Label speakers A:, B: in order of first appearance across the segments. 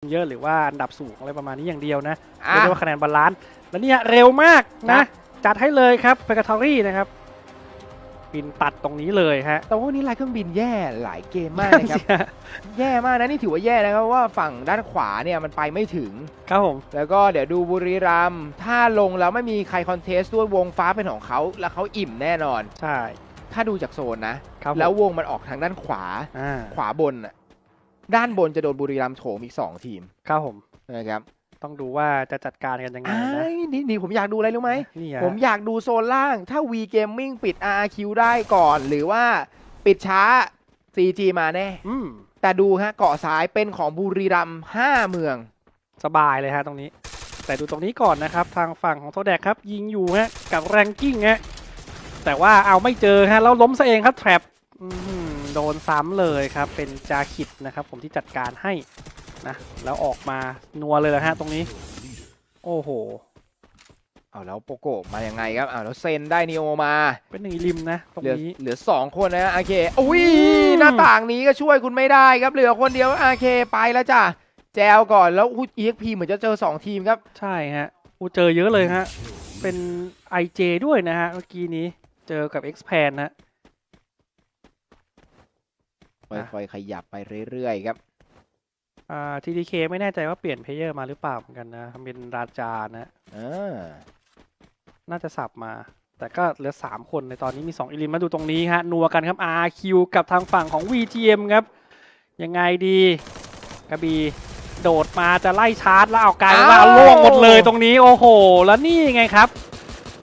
A: เยอะหรือว่าอันดับสูงอะไรประมาณนี้อย่างเดียวนะ
B: อะ
A: เรียกได้ว่าคะแนนบาลานซ์แล้วเนี่ยเร็วมากนะ จัดให้เลยครับเปกาทอรี่นะครับ บินตัดตรงนี้เลยฮะ
B: แต่ว่าวันนี้ลายเครื่องบินแย่หลายเกมมากนะครับแย่มากนะนี่ถือว่าแย่นะครับเพราะว่าฝั่งด้านขวาเนี่ยมันไปไม่ถึง
A: ครับผม
B: แล้วก็เดี๋ยวดูบุรีรัมย์ถ้าลงแล้วไม่มีใครคอนเทสต์ด้วยวงฟ้าเป็นของเขาแล้วเขาอิ่มแน่นอน
A: ใช่
B: ถ้าดูจากโซนนะ
A: ครับผม
B: แล้ววงมันออกทางด้านขวา
A: อ่า
B: ขวาบนน่ะ ด้านบนจะโดนบุรีรัมย์โถมอีก2ทีม
A: ครับผม
B: นะครับ
A: ต้องดูว่าจะจัดการกันยังไง
B: อ้า
A: นะ
B: ยนี่นี่ผมอยากดูอะไรรู้ไหม
A: นี่ฮะ
B: ผมอยากดูโซนล่าง ถ้า V Gaming ปิด RQ ได้ก่อน หรือว่าปิดช้า CG มาแน่
A: อืม
B: แต่ดูฮะเกาะซ้ายเป็นของบุรีรัมย์5เมือง
A: สบายเลยฮะตรงนี้ แต่ดูตรงนี้ก่อนนะครับ ทางฝั่งของโทแดกครับ ยิงอยู่ฮะ กับแรงกิ้งฮะ แต่ว่าเอาไม่เจอฮะแล้วล้มซะเองครับแทรปอื้อหือ โดนซ้ำเลยครับ เป็นจาคิดนะครับ ผมที่จัดการให้นะ แล้วออกมานัวเลยนะฮะตรงนี้ โอ้โห
B: เอาแล้วโปโกะมายังไงครับเอาแล้วเซนได้นีโอมา
A: เป็นหนึ่งริมนะตรง
B: เหลือ
A: นี้
B: เหลือสองคนนะโอเคอุ้ย
A: อืม
B: หน้าต่างนี้ก็ช่วยคุณไม่ได้ครับเหลือคนเดียวโอเคไปแล้วจ้ะแจวก่อนแล้วอุ้ย EXP เหมือนจะเจอ2ทีมครับ
A: ใช่ฮะอูเจอเยอะเลยฮะเป็น IJ ด้วยนะฮะเมื่อกี้นี้เจอกับ Xpan นะอะ
B: ค่อยๆขยับไปเรื่อยๆครับ
A: อ่า TDK ไม่แน่ใจว่าเปลี่ยนเพลเยอร์มาหรือเปล่าเหมือนกันนะทำเป็นราจานะ
B: อ่า
A: น่าจะสับมา แต่ก็เหลือ 3 คนในตอนนี้มี 2 อิลิมมาดูตรงนี้ฮะ นัวกันครับ RQ กับทางฝั่งของ VGM ครับ ยังไงดีกระบีโดดมาจะไล่ชาร์จแล้วเอากลายเป็นว่า
B: อ้าว
A: ล่วงหมดเลยตรงนี้โอ้โห แล้วนี่ไงครับ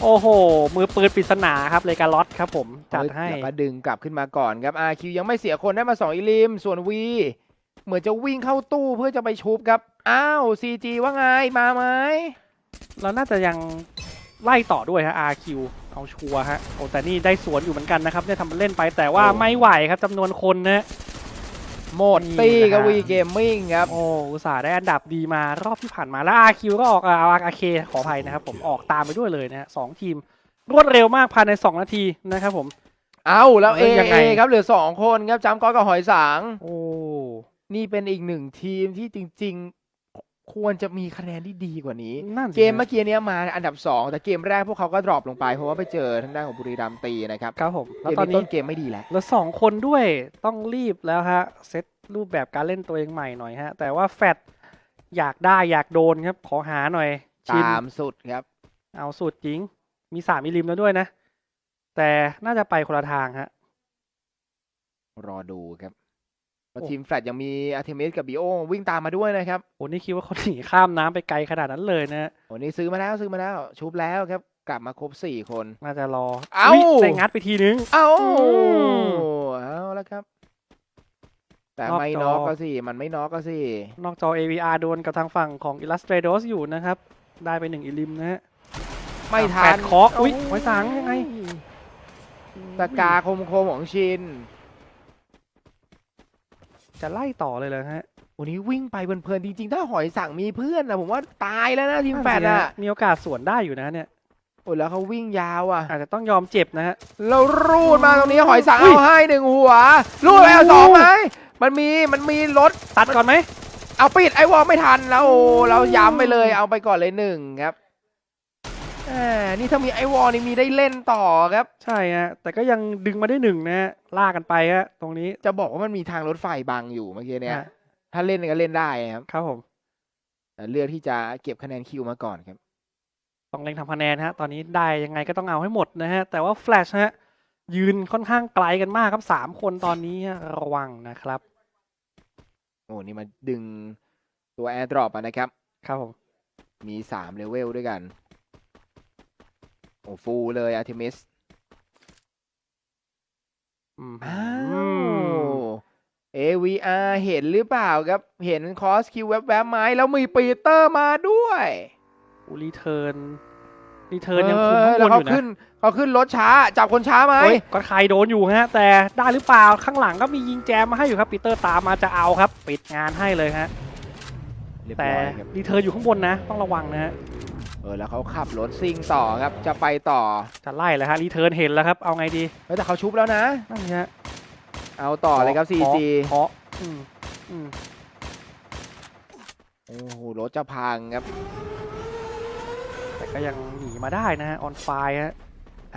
A: โอ้โห มือปืนปริศนาครับเลกาลอตครับผมจัดให้
B: แล้วก็ดึงกลับขึ้นมาก่อนครับ RQ ยังไม่เสียคนได้มา2อิลิม ส่วน V เหมือนจะวิ่งเข้าตู้เพื่อจะไปชุบครับ อ้าว CG ว่าไงมาไหม
A: เราน่าจะยังไล่ต่อด้วยฮะ RQ เอาชัวร์ฮะโอ้แต่นี่ได้สวนอยู่เหมือนกันนะครับเนี่ยทำเล่นไปแต่ว่า
B: โอ้
A: ไม่ไหวครับจำนวนคนนะ
B: หมดตี้กับ
A: นี่
B: V
A: นะฮะ
B: Gaming ครับ
A: โอ้อุตส่าห์ได้อันดับดีมารอบที่ผ่านมา แล้ว RQ ก็ออกเอา RK ขออภัยนะครับ ผมออกตามไปด้วยเลยนะฮะสองทีม รวดเร็วมากภายใน 2 นาทีนะครับผม
B: เอาแล้ว
A: เอ้
B: เอย
A: ยังไง
B: ครับเหลือ 2 คนครับจำก้อยกับหอยสาง
A: โอ้
B: นี่เป็นอีกหนึ่งทีมที่จริง ๆ ควรจะมีคะแนนที่ดีกว่านี้
A: นั่นสิ
B: เกม
A: ฮะ
B: เมื่อกี้เนี้ยมาอันดับ 2 แต่เกมแรกพวกเขาก็ดรอปลงไป เพราะว่าไปเจอทางด้านของบุรีรัมย์ตีนะครับ
A: ครับผม
B: เก
A: แล้ว
B: ม
A: ตอน
B: นี้
A: นี้
B: ต้นเกมไม่ดีแล้ว
A: แล้วสองคนด้วยต้องรีบแล้วฮะเซตรูปแบบการเล่นตัวเองใหม่หน่อยฮะ แต่ว่าแฟดอยากได้อยากโดนครับ ขอหาหน่อย ชิน
B: ตามสุดครับ
A: เอาสุดจริง มีสามมิลลิมแล้วด้วยนะ แต่น่าจะไปคนละทางฮะ
B: รอดูครับแล้ว
A: โอ้
B: ทีมแฟลตยังมีอาร์เทมิสกับบีโอวิ่งตามมาด้วยนะครับ
A: โอ้นี่คิดว่าเขาหนีข้ามน้ำไปไกลขนาดนั้นเลยนะ
B: วันนี้ซื้อมาแล้วซื้อมาแล้วชุบแล้วครับ กลับมาครบ4คน
A: น่าจะรอ
B: เอ้า
A: ยได้งัดไปทีนึง
B: เอ้า
A: ม
B: เอาแล้วครับ แต่
A: นอก
B: ไม่
A: จอ
B: น็อกก็สิ มันไม่น็อกก็สิ
A: นอกจอ AVR โดนกับทางฝั่งของ Illustrados อยู่นะครับ ได้ไปหนึ่งอิลิมนะฮะ
B: ไม่
A: อะ
B: ทั
A: แป
B: น
A: ดเคาะอุ๊ยไว้สังยังไง
B: ตะกาคมคมๆของชิน
A: จะไล่ต่อเลยเลยฮะ
B: วันนี้วิ่งไปเพลินๆจริงๆ ถ้าหอยสั่งมีเพื่อนนะผมว่าตายแล้วนะทีมแฟดอะ
A: มีโอกาสสวนได้อยู่นะเนี่ย
B: โอ้ยแล้วเขาวิ่งยาวอะ
A: อาจจะต้องยอมเจ็บนะฮะ
B: แล้วรูดมาตรงนี้หอยสั่ง
A: อุ้ย
B: เอาให้หนึ่งหัว รูดไปเอา
A: โอ้
B: สองไหมมันมีมันมีรถ
A: ตัดก่อนไหม
B: เอาปิดไอวอลไม่ทันแล้วโอ้เราย้ำไปเลยเอาไปก่อนเลยหนึ่งครับ แหมนี่ถ้ามีไอวอลนี่มีได้เล่นต่อครับ
A: ใช่ฮะแต่ก็ยังดึงมาได้หนึ่งนะฮะลากกันไปฮะตรงนี้
B: จะบอกว่ามันมีทางรถไฟบังอยู่เมื่อกี้เนี่ย
A: ฮะ
B: ถ้าเล่นก็เล่นได้ครับ
A: ครับผม
B: แต่เลือกที่จะเก็บคะแนนคิวมาก่อนครับ
A: ต้องเล็งทำคะแนนฮะ ตอนนี้ได้ยังไงก็ต้องเอาให้หมดนะฮะ แต่ว่าแฟลชฮะ ยืนค่อนข้างไกลกันมากครับสามคนตอนนี้ฮะระวังนะครับ
B: โอ้นี่มาดึงตัวแอร์ดรอปนะครับ
A: ครับผม
B: มีสามเลเวลด้วยกัน โอ้ฟูลเลยอาร์เทมิส
A: อืม
B: อ้าว AVR เห็นหรือเปล่าครับ เห็นคอสคิวแวบๆไหมแล้วมีปีเตอร์มาด้วย
A: อูรีเทิร์นรีเทิร์นยังคุม
B: เอ
A: ข้า
B: องแล้ว
A: บน
B: เขา
A: อยู่นะ
B: ขึ้นเขาขึ้นรถช้า จับคนช้าไหม
A: เฮ้ยก็ใครโดนอยู่ฮะ แต่ได้หรือเปล่าข้างหลังก็มียิงแจมมาให้อยู่ครับปีเตอร์ตามมาจะเอาครับ ปิดงานให้เลยฮะ
B: เรียบ
A: แต่
B: ร้อยครับ
A: รีเทิร์นอยู่ข้างบนนะ ต้องระวังนะฮะ
B: เออแล้วเขาขับรถซิ่งต่อครับจะไปต่อ
A: จะไล่แล้วฮะรีเทิร์นเห็นแล้วครับเอาไงดี
B: เฮ้ยแต่เขาชุบแล้วนะ
A: นั่นฮะ
B: เอาต่อเลยครับ CG
A: เคาะอืมอืม
B: โอ้โหรถจะพังครับ
A: แต่ก็ยังหนีมาได้นะฮะออนไฟฮะ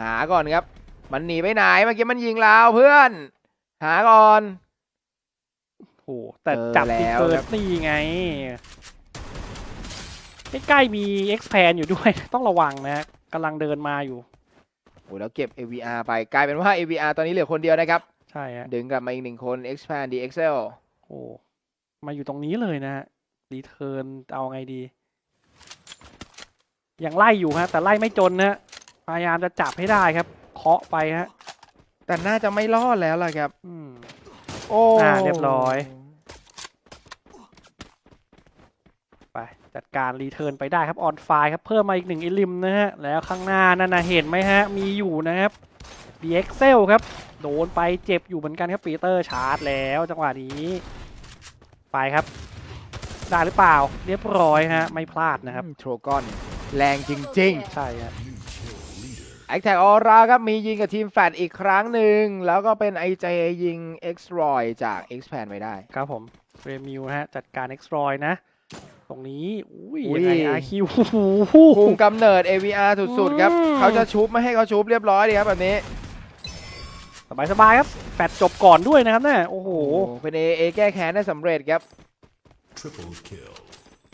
B: หาก่อนครับ มันหนีไปไหนเมื่อกี้มันยิงเราเพื่อน หาก่อน
A: โอ้แต่
B: เจอ
A: จับ
B: แล้
A: ที่
B: ว
A: เกิ
B: ค
A: ด
B: รับ
A: นี่ไง ใกล้ๆมี expand อยู่ด้วย ต้องระวังนะฮะกำลังเดินมาอยู่
B: โอ้แล้วเก็บ AVR ไปกลายเป็นว่า AVR ตอนนี้เหลือคนเดียวนะครับ
A: ใช่ฮะ
B: ดึงกลับมาอีกหนึ่งคน expand the excel
A: โอ้มาอยู่ตรงนี้เลยนะฮะรีเทิร์นเอาไงดี ยังไล่อยู่ฮะ แต่ไล่ไม่จนนะฮะพยายามจะจับให้ได้ครับ เคาะไปฮะ
B: แต่น่าจะไม่รอดแล้วล่ะครับ
A: อืม
B: โอ้
A: อ่าเรียบร้อย ไป จัดการรีเทิร์นไปได้ครับออนไฟครับเพิ่มมาอีกหนึ่งอิลิมนะฮะแล้วข้างหน้านั่นนะเห็นไหมฮะมีอยู่นะครับดีเอ็กเซลครับโดนไปเจ็บอยู่เหมือนกันครับปีเตอร์ชาร์จแล้วจังหวะนี้ ไปครับ ได้หรือเปล่า เรียบร้อยฮะ ไม่พลาดนะครับ
B: โทรกอน แรงจริง
A: ใช่ฮะ
B: ๆ a t t a c k ออราครับ มียิงกับทีมแฟลตอีกครั้งหนึ่ง แล้วก็เป็น IJ ยิง X Roy จาก Expand ไปได้
A: ครับผมเรมิวฮะ จัดการเอ็กซ์รอยนะ ตรงนี้ อุ้ย
B: อุ้ย
A: ยังไงอาคิว
B: คุมกำเนิด AVR สุดๆครับ
A: อืม
B: เขาจะชุบไม่ให้เขาชุบเรียบร้อยดีครับแบบนี้
A: สบายสบายๆครับ แฟดจบก่อนด้วยนะครับเนี่ยโอ้โห
B: โอ้เป็น AA แก้แค้นได้สำเร็จครับ
C: Triple kill.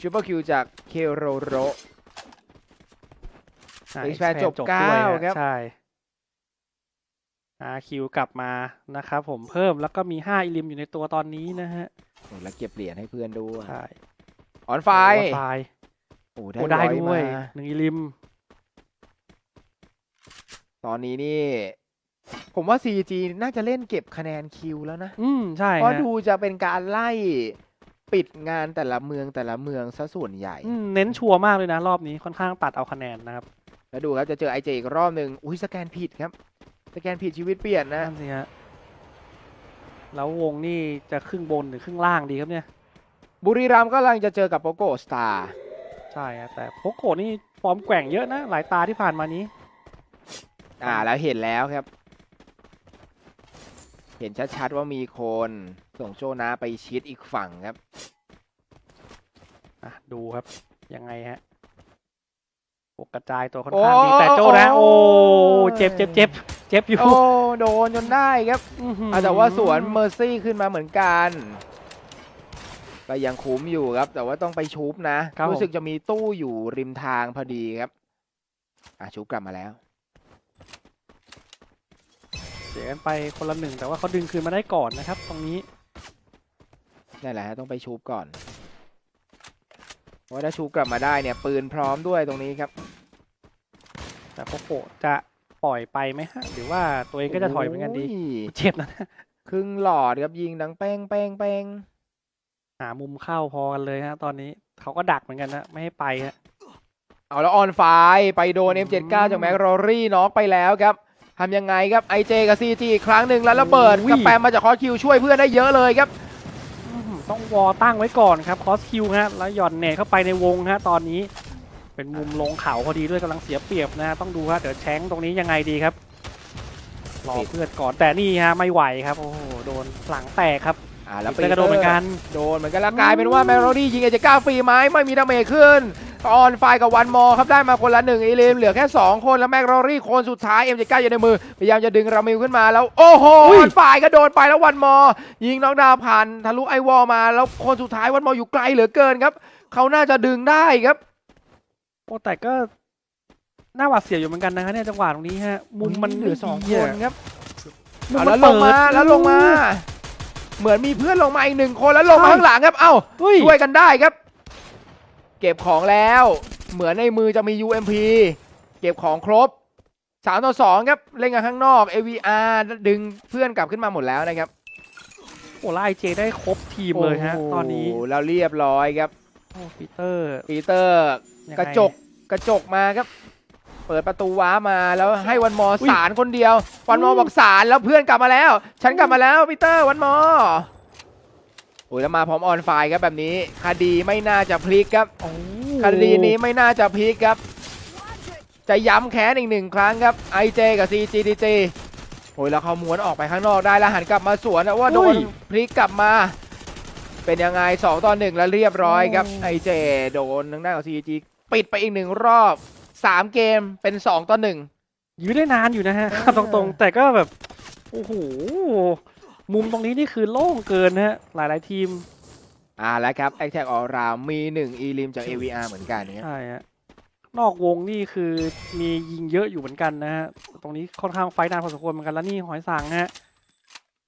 B: ชูเปอร์คิวจากเคโรโร
A: อ่า
B: Expand
A: Expand
B: จบ
A: ด้วย
B: เก้า
A: ฮะ
B: ครับ
A: ใช่อาคิวกลับมานะครับผมเพิ่มแล้วก็มี5อิลิมอยู่ในตัวตอนนี้นะฮะ
B: โอ้แล้วเก็บเหรียญให้เพื่อนด้วย
A: ใช่
B: ออนไฟ
A: โอ้ไฟ
B: โอ้
A: โอ้ได้
B: ร้อ
A: ด้วย
B: มา
A: หนึ่งอิลิม
B: ตอนนี้นี่ ผมว่า CG น่าจะเล่นเก็บคะแนนคิวแล้วนะ
A: อืมใช่
B: เพราะ
A: ฮะ
B: ดูจะเป็นการไล่ปิดงานแต่ละเมืองแต่ละเมืองซะส่วนใหญ่
A: อืมเน้นชัวร์มากเลยนะ รอบนี้ค่อนข้างตัดเอาคะแนนนะครับ
B: แล้วดูครับจะเจอไอเจอีกรอบหนึ่งอุ้ยสแกนผิดครับ สแกนผิดชีวิตเปลี่ยนนะ
A: นั่นสิฮะแล้ววงนี่จะครึ่งบนหรือครึ่งล่างดีครับเนี่ย
B: บุรีรัมย์ก็กำลังจะเจอกับโปโกสตาร์
A: ใช่ฮะแต่โพโกะนี่ฟอร์มแกว่งเยอะนะ หลายตาที่ผ่านมานี้
B: อ่าแล้วเห็นแล้วครับ เห็นชัดๆว่ามีคนส่งโจนาไปชิดอีกฝั่งครับ
A: อะดูครับ ยังไงฮะโอกระจายตัวค่อนข้างดี
B: โอ้
A: แต่โจนะ
B: โอ้
A: โอ้เจ็บเจ็บเจ็บเจ็บอยู่
B: โอ้โดนจนได้ครับ
A: อื้อหือ
B: อะแต่ว่าสวนเมอร์ซี่ขึ้นมาเหมือนกัน ก็ยังคุ้มอยู่ครับ แต่ว่าต้องไปชุบนะรู้สึกจะมีตู้อยู่ริมทางพอดีครับ อะชุบกลับมาแล้ว
A: เสียกันไปคนละหนึ่งแต่ว่าเขาดึงคืนมาได้ก่อนนะครับ ตรงนี้
B: นั่นแหละฮะต้องไปชุบก่อน เพราะว่าถ้าชุบกลับมาได้เนี่ยปืนพร้อมด้วยตรงนี้ครับ
A: แต่โพโกะจะปล่อยไปไหมฮะหรือว่าตัวเองก็จะถอยเหมือนกันดี
B: โย
A: เจ็บนะ
B: ครึ่งหลอดครับยิงดังแป้งแป้งแป้ง
A: หามุมเข้าพอกันเลยฮะ ตอนนี้เขาก็ดักเหมือนกันนะไม่ให้ไปฮะ
B: เอาแล้วออนไฟไปโดน M79 จากแม็กรอรี่น็อกไปแล้วครับทำยังไงครับไอเจกับ CG อีกครั้งหนึ่งแล้วระเบิด
A: อุ้ย
B: กับแปมมาจากคอสคิวช่วยเพื่อนได้เยอะเลยครับ
A: อื้อหือต้องวอตั้งไว้ก่อนครับคอสคิวฮะแล้วหย่อนเนตเข้าไปในวงฮะตอนนี้ เป็นมุมลงเขาพอดีด้วยกำลังเสียเปรียบนะต้องดูฮะเดี๋ยวแชงตรงนี้ยังไงดีครับรอเพื่อนก่อนแต่นี่ฮะไม่ไหวครับ โอ้โหโดนหลังแตกครับ
B: อ่าแล้ว
A: ปีเตอร์ก็โดนเหมือนกัน
B: โดนเหมือนกันแล้วกลายเป็นว่าแมโรดี้ยิงเอเจก้าฟรีไหมไม่มีดาเมจขึ้นออนไฟกับวันมอครับได้มาคนละหนึ่งอีเลมเหลือแค่ 2 คนแล้วแมกรอรี่คนสุดท้ายเอ็มเจก้าอยู่ในมือ พยายามจะดึงรามิวขึ้นมาแล้ว โอ้โห
A: อุ้
B: อยอนไฟก็โดนไปแล้ววันมอ ยิงน็อกดาวน์ผ่านทะลุไอวอลมา แล้วคนสุดท้ายวันมออยู่ไกลเหลือเกินครับ เขาน่าจะดึงได้ครับ
A: โอ้แต่ก็น่าหวาดเสียวอยู่เหมือนกันนะคะเนี่ยจังหวะตรงนี้ฮะมุมมัน
B: เหลือสอง
A: ดี
B: ค
A: อะ
B: นครับ
A: มุม
B: เอา
A: มั
B: แล้
A: น
B: วลงมา
A: เปิด
B: แล้วลงมา เหมือนมีเพื่อนลงมาอีกหนึ่งคนแล้วลงมา
A: ใช่
B: ข้างหลังครับเอ้า
A: เฮ้ย
B: ช่วยกันได้ครับ เก็บของแล้ว เหมือนในมือจะมี UMP เก็บของครบ3ต่อ2ครับเล่นกันข้างนอก AVR ดึงเพื่อนกลับขึ้นมาหมดแล้วนะครับ
A: โอ้ไล่เจได้ครบทีมเลยฮะ
B: โโห
A: ตอนนี้
B: แล้วเรียบร้อยครับ
A: โอ้ปีเตอร์
B: ปีเตอร์
A: ยังไง
B: กระจกกระจกมาครับ เปิดประตูว้ามาแล้วให้วันมอ
A: อุ๊ย
B: สารคนเดียว วันมอ
A: อืม
B: บอกสารแล้วเพื่อนกลับมาแล้ว ฉันกลับมาแล้วปีเตอร์วันมอโอ้ยแล้วมาพร้อมออนไฟครับแบบนี้ คดีไม่น่าจะพลิกครับ
A: โอ้
B: คดีนี้ไม่น่าจะพลิกครับ จะย้ำแค้นอีกหนึ่งครั้งครับ IJ กับ CGDG โอ้ยแล้วเขาม้วนออกไปข้างนอกได้แล้วหันกลับมาสวนนะว่าโดนพลิกกลับมา เป็นยังไง2ต่อ1แล้วเรียบร้อยครับ
A: โอ้
B: ไอเจโดนทางด้านของ CG ปิดไปอีกหนึ่งรอบ3เกมเป็น2ต่อ1
A: ยื้อได้นานอยู่นะฮะ
B: เออ
A: ตรงๆ แต่ก็แบบ โอ้โห มุมตรงนี้นี่คือโล่งเกินนะฮะ หลายๆทีม
B: อ่าแล้วครับ a t t a c k All Round มี1อีลิมจาก AVR เหมือนกันครับ
A: ใช่ฮะนอกวงนี่คือมียิงเยอะอยู่เหมือนกันนะฮะ ตรงนี้ค่อนข้างไฟท์นานพอสมควรเหมือนกันแล้วนี่หอยสังฮะ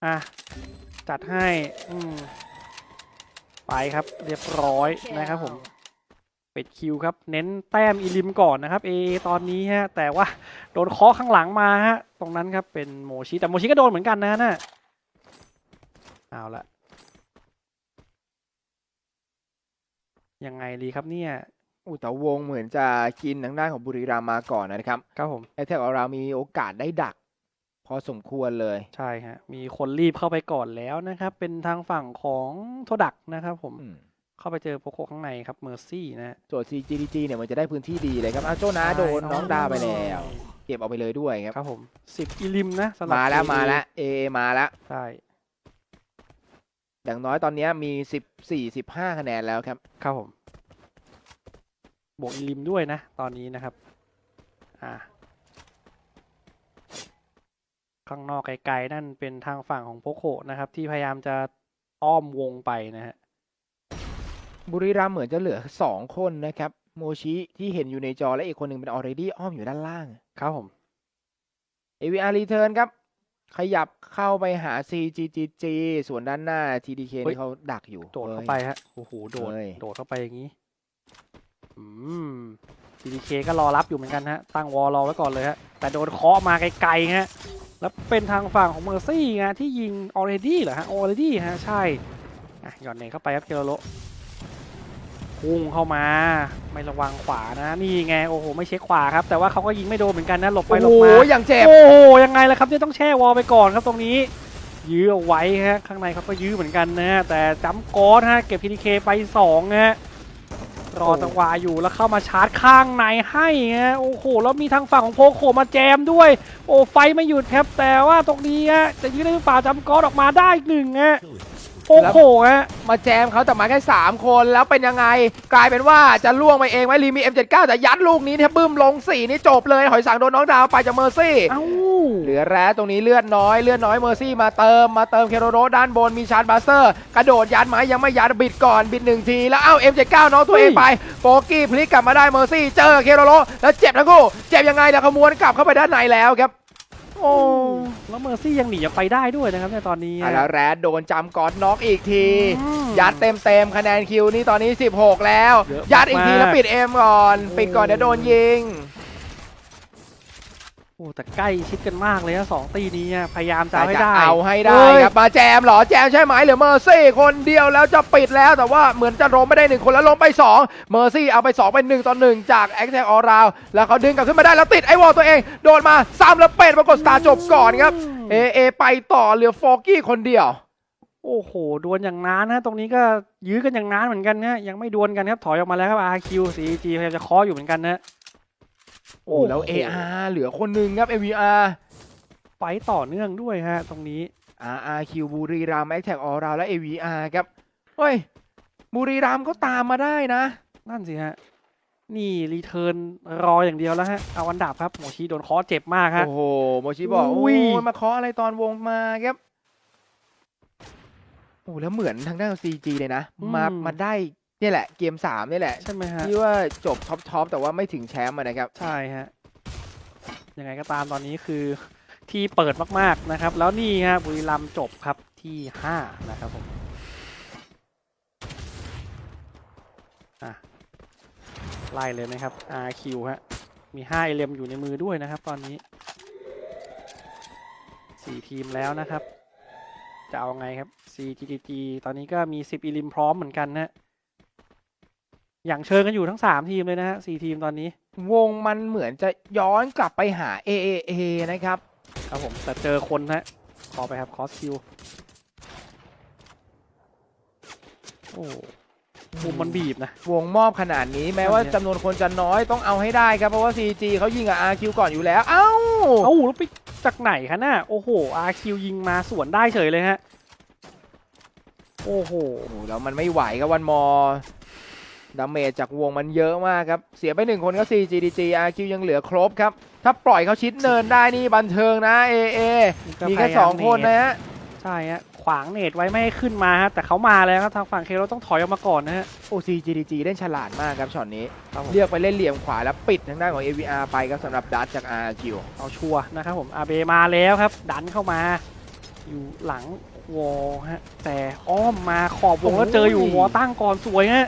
A: อะ จัดให้ อืม ไปครับเรียบร้อยนะครับผม เป็ดคิวครับเน้นแต้มอีลิมก่อนนะครับเอตอนนี้ฮะแต่ว่าโดนเคาะข้างหลังมาฮะตรงนั้นครับเป็นโมชิแต่โมชิก็โดนเหมือนกันนะน่ะเอาละยังไงดีครับเนี่ย
B: อู้แต่วงเหมือนจะกินทางด้านของบุรีรัมย์มาก่อนนะครับ
A: ครับผม
B: a t t a c k All Round มีโอกาสได้ดัก พอสมควรเลย
A: ใช่ฮะมีคนรีบเข้าไปก่อนแล้วนะครับ เป็นทางฝั่งของโทดักนะครับผม
B: อืม
A: เข้าไปเจอโปโคข้างในครับเมอร์ซี่นะฮะ
B: ส่วน CGDG เนี่ยมันจะได้พื้นที่ดีเลยครับอาโจนาโดนน้องดาไปแล้วเก็บเอาไปเลยด้วยครับ
A: ครับผมสิบอีลิมนะสำหรับ
B: มาแล้ว
A: AA
B: มาแล้วเอมาแล้ว
A: ใช่
B: อย่างน้อยตอนนี้มี 14 15 คะแนนแล้วครับ
A: ครับผม บวกอีลิมด้วยนะ ตอนนี้นะครับ อ่า ข้างนอกไกลๆนั่นเป็นทางฝั่งของโปโคนะครับ ที่พยายามจะอ้อมวงไปนะฮะ
B: บุรีรัมย์เหมือนจะเหลือ 2 คนนะครับ โมชิที่เห็นอยู่ในจอและอีกคนหนึ่งเป็นออเรดี้อ้อมอยู่ด้านล่าง
A: ครับผม
B: AVR Return ครับ ขยับเข้าไปหา CGGG ส่วนด้านหน้า TDK
A: เฮ้ย
B: ที่เขาดักอยู่
A: โดดเข้า
B: ฮ้ย
A: ไปฮะโอ้โหโดด
B: เฮ้ย
A: โดดเข้าไปอย่างนี้อืม TDK ก็รอรับอยู่เหมือนกันฮะตั้งวอลรอไว้ก่อนเลยฮะแต่โดนเคาะมาไกลๆฮะแล้วเป็นทางฝั่งของเมอร์ซี่ไงที่ยิง already เหรอฮะ already ฮะใช่อะหย่อนเนตเข้าไปครับเคโรโล พุ่งเข้ามา ไม่ระวังขวานะนี่ไงโอ้โหไม่เช็คขวาครับ แต่ว่าเขาก็ยิงไม่โดนเหมือนกันนะหลบไป
B: โอ้
A: หล
B: โห
A: บมา
B: อย่างเจ็บ
A: โอ้โหยังไงล่ะครับเนี่ยต้องแช่วอลไปก่อนครับตรงนี้ยื้อเอาไว้ฮะข้างในเขาก็ยื้อเหมือนกันนะฮะแต่จัมป์กอสฮะเก็บ PDK ไป2ฮะรอจังหวะอยู่แล้วเข้ามาชาร์จข้างในให้ฮะโอ้โหแล้วมีทางฝั่งของโพโคมาแจมด้วย โอ้ไฟไม่หยุดครับแต่ว่าตรงนี้ฮะจะยื้อได้หรือเปล่าจัมป์กอสออกมาได้อีกหนึ่งฮะ
C: Killing
A: โพโคฮะ
B: มาแจมเขาแต่มาแค่ 3 คนแล้วเป็นยังไง กลายเป็นว่าจะล่วงไปเองไหมลีมี M79 แต่ยัดลูกนี้เนี่ยบึ้มลง 4 นี่จบเลย หอยสังโดนน้องดาวไปจากเมอร์ซี่
A: เอ้า
B: เหลือแร้ตรงนี้เลือดน้อยเลือดน้อยเมอร์ซี่มาเติมมาเติมเคโรโรด้านบนมีชาร์จบัสเตอร์ กระโดดยัดไหมยังไม่ยัดบิดก่อนบิดหนึ่งที แล้วเอ้า M79 น้องตัวเองไปโฟกี้พลิกกลับมาได้เมอร์ซี่เจอเคโรโรแล้วเจ็บทั้งคู่เจ็บยังไงแล้วขมวนกลับเข้าไปด้านในแล้วครับ โอ้
A: แล้วเมอร์ซี่ยังหนีออกไปได้ด้วยนะครับในตอนนี้
B: อะ
A: ฮะ
B: แล้วแรดโดนจำกอดน็อกอีกที
A: อืม
B: ยัดเต็มเต็มๆคะแนนคิวนี่ตอนนี้ 16 แล้ว
A: เยอะ
B: ยัดอีกที
A: มาก
B: แล้วปิดเอ็มก่อน ปิดก่อนเดี๋ยวโดนยิง
A: โอ้แต่ใกล้ชิดกันมากเลยนะสองตีนี้อะพยายามจะ
B: แต่
A: เอาให้
B: จะ
A: ได้
B: เอาให้ได้
A: เอ้ย
B: ครับมาแจมเหรอแจมใช่ไหมเหรือเมอร์ซี่คนเดียวแล้วจะปิดแล้วแต่ว่าเหมือนจะล้มไม่ได้หนึ่งคนแล้วล้มไป2เมอร์ซี่เอาไป2เป็น1ต่อ1จากแอคแทกออราวแล้วเขาดึงกลับขึ้นมาได้แล้วติดไอวอลตัวเองโดนมาซ้ำแล้วเป็ดปรากฏสตาร์จบก่อนครับเอเอไปต่อเหลือฟอร์กี้คนเดียว
A: โอ้โห ดวลอย่างนานนะตรงนี้ก็ยื้อกันอย่างนานเหมือนกันนะยังไม่ดวลกันครับ ถอยออกมาแล้วครับ RQ CG พยายามจะเคาะอยู่เหมือนกันนะ
B: โอ้แล้ว AR เหลือคนหนึ่งครับ AVR
A: ไฟต์ต่อเนื่องด้วยฮะ ตรงนี้
B: RRQ บุรีรัมย์แอคแทกออราวและ AVR ครับเฮ้ย บุรีรัมย์ก็ตามมาได้นะ
A: นั่นสิฮะ นี่ รีเทิร์นรออย่างเดียวแล้วฮะ เอาอันดับครับ โมชิโดนเคาะเจ็บมากฮะ
B: โอ้โหโมชิบอก
A: อุ้
B: โอ้
A: ย
B: ยมาเคาะอะไรตอนวงมาครับ โอ้แล้วเหมือนทางด้านของ CG เลยนะ มามาได้ เนี่ยแหละเกมสามนี่แหละ
A: ใช่ไหมฮะ
B: ที่ว่าจบท็อปทอปแต่ว่าไม่ถึงแชมป์อะนะครับ
A: ใช่ฮะ ยังไงก็ตามตอนนี้คือที่เปิดมากๆนะครับ แล้วนี่ฮะบุรีรัมย์จบครับที่ห้านะครับผมอะไล่เลยนะครับ RQ ฮะ มี5เอเลมอยู่ในมือด้วยนะครับ ตอนนี้สี่ทีมแล้วนะครับ จะเอาไงครับ CGG ตอนนี้ก็มี 10อีลิมพร้อมเหมือนกันนะ อย่างเชิญกันอยู่ทั้ง 3 ทีมเลยนะฮะ4ทีมตอนนี้
B: วงมันเหมือนจะย้อนกลับไปหา AAA นะครับ
A: ครับผมแต่เจอคนฮะขอไปครับคอสคิวโอ้มุมมันบีบนะ
B: วงมอบขนาดนี้แม้ว่าจำนวนคนจะน้อยต้องเอาให้ได้ครับ เพราะว่า CG เขายิงกับ RQ ก่อนอยู่แล้ว เอ้า
A: เอ้าแล้วไปจากไหนคะน่ะ โอ้โห RQ ยิงมาสวนได้เฉยเลยฮะ โอ้โห
B: โอ้โหแล้วมันไม่ไหวครับวันมอ ดาเมจจากวงมันเยอะมากครับ เสียไปหนึ่งคนก็ CGDG RQ ยังเหลือครบครับ ถ้าปล่อยเขาชิดเนินได้นี่บันเทิงนะ AA มีแค่สองคนนะฮะ
A: ใช่ฮะ ขวางเนตไว้ไม่ให้ขึ้นมาฮะ แต่เขามาแล้วครับ ทางฝั่งเคโรต้องถอยออกมาก่อนนะฮะ
B: โอ้ CGDG เล่นฉลาดมากครับช็อตนี้
A: ครับผม
B: เลือกไปเล่นเหลี่ยมขวาแล้วปิดทางด้านของ AVR ไปครับสำหรับดัตจาก RQ
A: เอาชัวร์นะครับผมอาเบมาแล้วครับ ดันเข้ามา อยู่หลังวอลฮะ แต่อ้อมมาขอบวงแล้วเจออยู่
B: โอ้ย
A: วอลตั้งก่อนสวยฮะ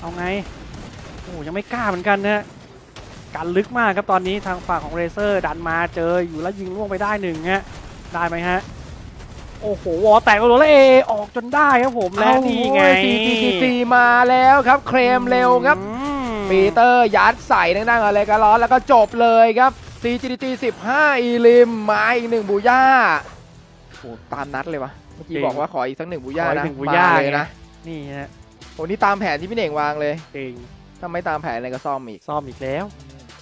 A: เอาไง โอ้ยังไม่กล้าเหมือนกันนะฮะการลึกมากครับตอนนี้ทางฝั่งของเรเซอร์ดันมาเจออยู่แล้วยิงล่วงไปได้หนึ่งฮะ ได้ไหมฮะ โอ้โหวอลแตกไปแล้วเอออกจนได้ครับผมและนี่ไง
B: โอ้ย CGDG มาแล้วครับ เคลมเร็วครับ
A: อืม
B: ปีเตอร์ยัดใส่ทางด้านอะไรกันล้อแล้วก็จบเลยครับ CGDG 15 อีลิมมาอีกหนึ่งบูย่าโอ้ตามนัดเลยวะเมื่อกี้บอกว่าขออีกสักหนึ่งบูย่า
A: ขออี
B: นะ
A: กหนึ่งบูย่า
B: มาเลยนะ
A: นี่ฮะ
B: โอ้นี่ตามแผนที่พี่เน่งวางเลย
A: เก่ง
B: ถ้าไม่ตามแผนอะไรก็ซ่อมอีก
A: ซ่อมอีกแล้ว